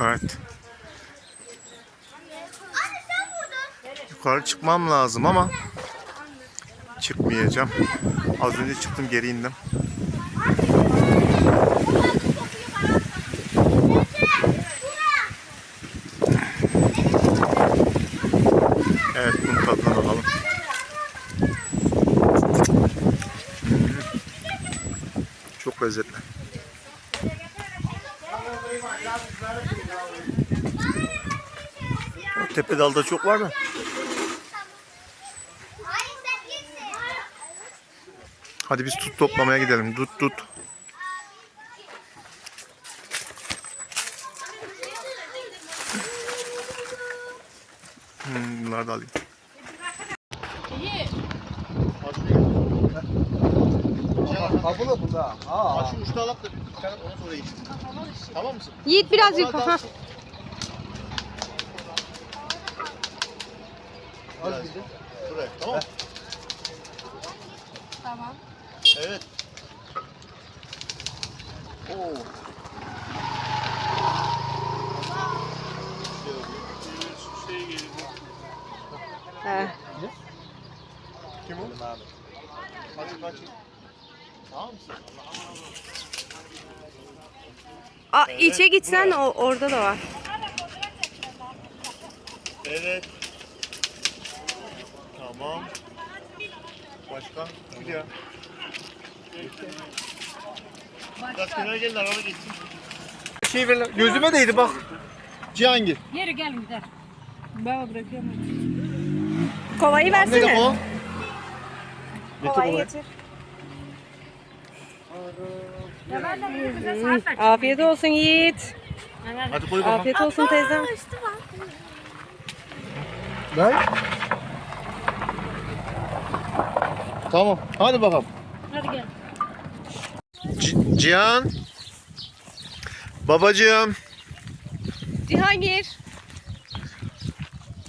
Evet. Yukarı çıkmam lazım ama çıkmayacağım. Az önce çıktım geri indim. Evet bunun tadına bakalım. Çok lezzetli. O tepe dalda çok var mı? Hadi biz tut toplamaya gidelim. Tut tut. Hmm, bunları da alayım. Ha bu da bunda. Aa. Şu uçta alak da bir tane ona sonra git. Tamam mısın? Yiğit biraz yukarı. Ha. Biraz Buraya tamam mı? Tamam. Evet. Oo. He. Kim o? Hadi kaç. Tamam mısın? Aa, içe gitsen o orada da var. Evet. Tamam. Başka? Bir ya. Biraz kenara gelin araba geçsin. Şey ver lan. Gözüme değdi bak. Cihangir. Yeri gelin gider. Ben bırakıyorum. Kovayı Ne versene. o? Kovayı getir. Afiyet olsun Yiğit. Hadi koy bakalım. Afiyet olsun teyzem. Ben? Tamam. Hadi bakalım. Hadi gel. C- Cihan. Babacığım. Cihangir.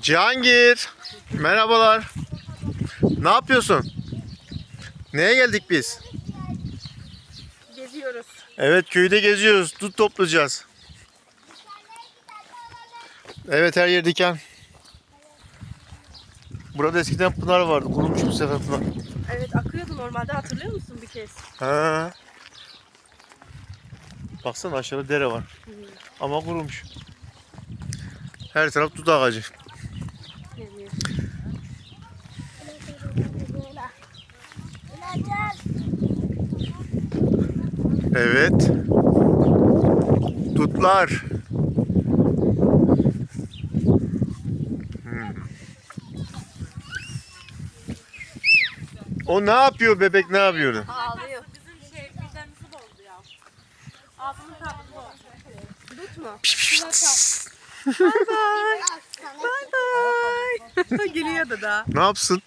Cihangir. Merhabalar. Ne yapıyorsun? Neye geldik biz? Geziyoruz. Evet köyde geziyoruz. Tut toplayacağız. Evet her yer diken. Burada eskiden pınar vardı. Kurumuş bu sefer pınar. Evet akıyordu normalde hatırlıyor musun bir kez? Ha. Baksana aşağıda dere var. Ama kurumuş. Her taraf dut ağacı. Evet. Dutlar. O ne yapıyor bebek ne yapıyor? Ağlıyor. Bizim şey midemizi bozdu ya. Ağzının tadı bozdu. Dut mu? Bye bye. Gülüyordu da. Ne yapsın?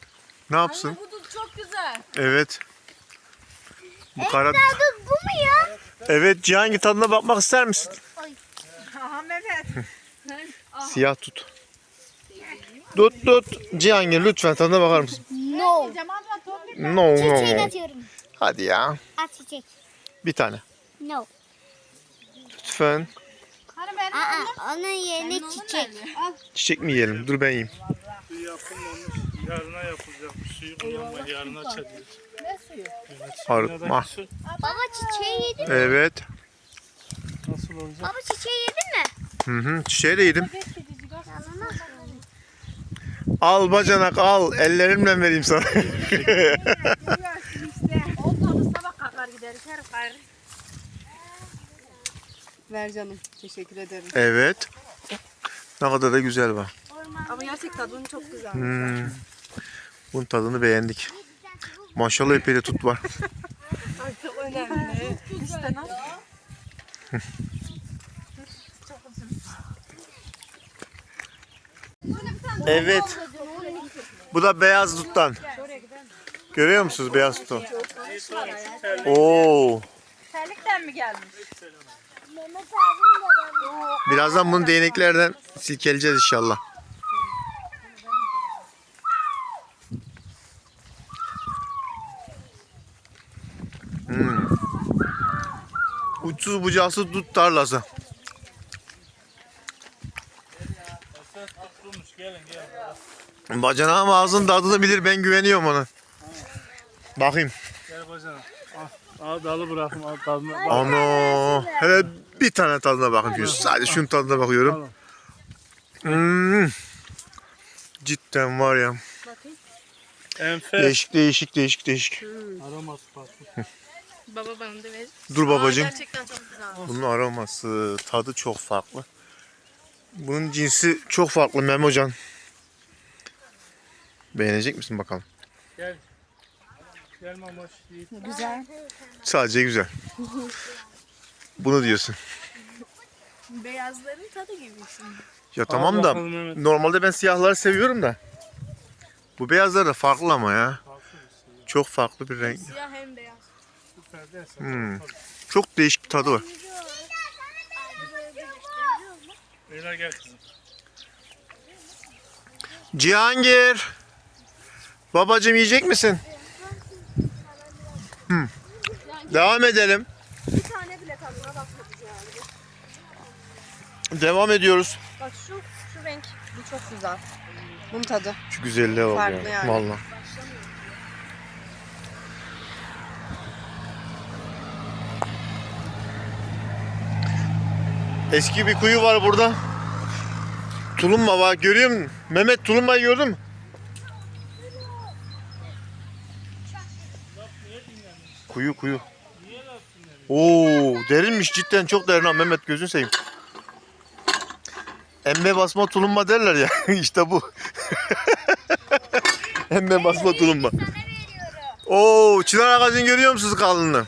Ne yapsın? Bu dut çok güzel. Evet. Bu kara... bu mu ya? Evet Cihangir tadına bakmak ister misin? Aha Mehmet. Siyah tut. Tut tut. Cihangir lütfen tadına bakar mısın? No. Cemal No no. atıyorum. Hadi ya. At çiçek. Bir tane. No. Lütfen. Hani benim Aa, onun yerine çiçek. Çiçek mi yiyelim? Dur ben yiyeyim. Suyu yapılmamış, yarına yapılacak. Suyu kullanma, yarına çadırır. ne suyu? Arıtma. Su Baba çiçeği yedin mi? Evet. nasıl olacak? Baba çiçeği yedin mi? Hı hı. Çiçeği de yedim. Al bacanak al. Ellerimle vereyim sana. Ver canım. Teşekkür ederim. evet. Ne kadar da güzel var. Ama gerçek tadın çok güzel. Hmm. Bunun tadını beğendik. Maşallah epey de tut var. Çok önemli. İşte? Evet. Bu da beyaz duttan. Görüyor musunuz beyaz tutu? Oo. Terlikten mi gelmiş? Birazdan bunu değneklerden silkeleyeceğiz inşallah. Hmm. Uçsuz bucaksız dut tarlası. ses tutulmuş. Gelin gelin. Bacanağım ağzının tadını bilir ben güveniyorum ona. Bakayım. Gel bacanam. Al, al dalı bırakın. Al tadına. Bak. Ano. Hele bir tane tadına bakın diyor. Sadece şunun tadına bakıyorum. Hmm. Cidden var ya. Enfes. Değişik değişik değişik değişik. Aroması farklı. Baba bana da ver. Dur babacığım. Gerçekten çok güzel. Bunun aroması, tadı çok farklı. Bunun cinsi çok farklı Memocan. Beğenecek misin bakalım? Gel. Gel mamoş. Yiğit. Sadece güzel. Bunu diyorsun. Beyazların tadı gibisin. Ya tamam da bakalım normalde ben siyahları seviyorum da. Bu beyazlar da farklı ama ya. Çok farklı bir renk. Siyah hem beyaz. Hmm. Çok değişik bir tadı var. Beyler gel kızım. Cihangir. Babacım yiyecek misin? Hmm. Devam edelim. Bir tane bile tadına bakmadık yani. Devam ediyoruz. Bak şu, şu renk. Bu çok güzel. Bunun tadı. Şu güzelliğe bak Farklı ya. yani. Vallahi. Eski bir kuyu var burada. Tulumba var. Görüyor musun? Mehmet tulumbayı gördün mü? Kuyu kuyu. Oo derinmiş cidden çok derin ha Mehmet gözün seveyim. Emme basma tulumba derler ya. işte bu. Emme basma tulumba. Oo çınar ağacını görüyor musunuz kalınlığını?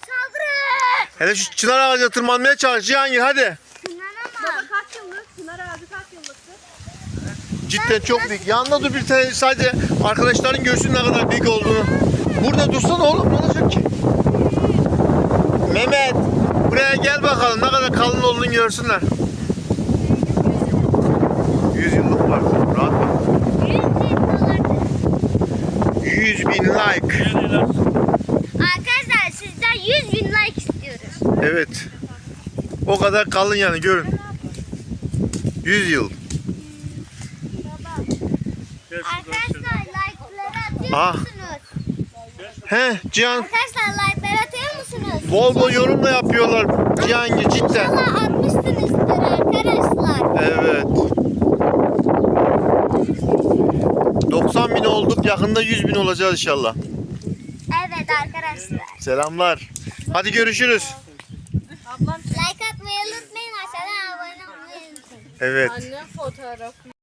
Saldırı. Hele şu çınar ağacına tırmanmaya çalış Cihangir hadi. Tırmanamam. Kaç yıllık? Çınar ağacı kaç yıllıktı? Cidden çok büyük. Yanında dur bir tane sadece arkadaşların görsün ne kadar büyük olduğunu. Burada dursana oğlum ne olacak ki? Mehmet buraya gel bakalım ne kadar kalın olduğunu görsünler. 100 yıllık var. Rahat bak. 100 bin like. Arkadaşlar sizden 100 bin like istiyoruz. Evet. O kadar kalın yani görün. 100 yıl. Arkadaşlar like'ları atıyor Ah. musunuz? He Cihan Arkadaşlar like'ları atıyor musunuz? bol bol yorum da yapıyorlar. Cihangir cidden. İnşallah atmışsınızdır arkadaşlar. Evet. 90 bin olduk. Yakında 100 bin olacağız inşallah. Evet arkadaşlar. Selamlar. Hadi görüşürüz. Ablam Like atmayı unutmayın aşağıdan abone olmayı unutmayın. Evet. annem fotoğrafı.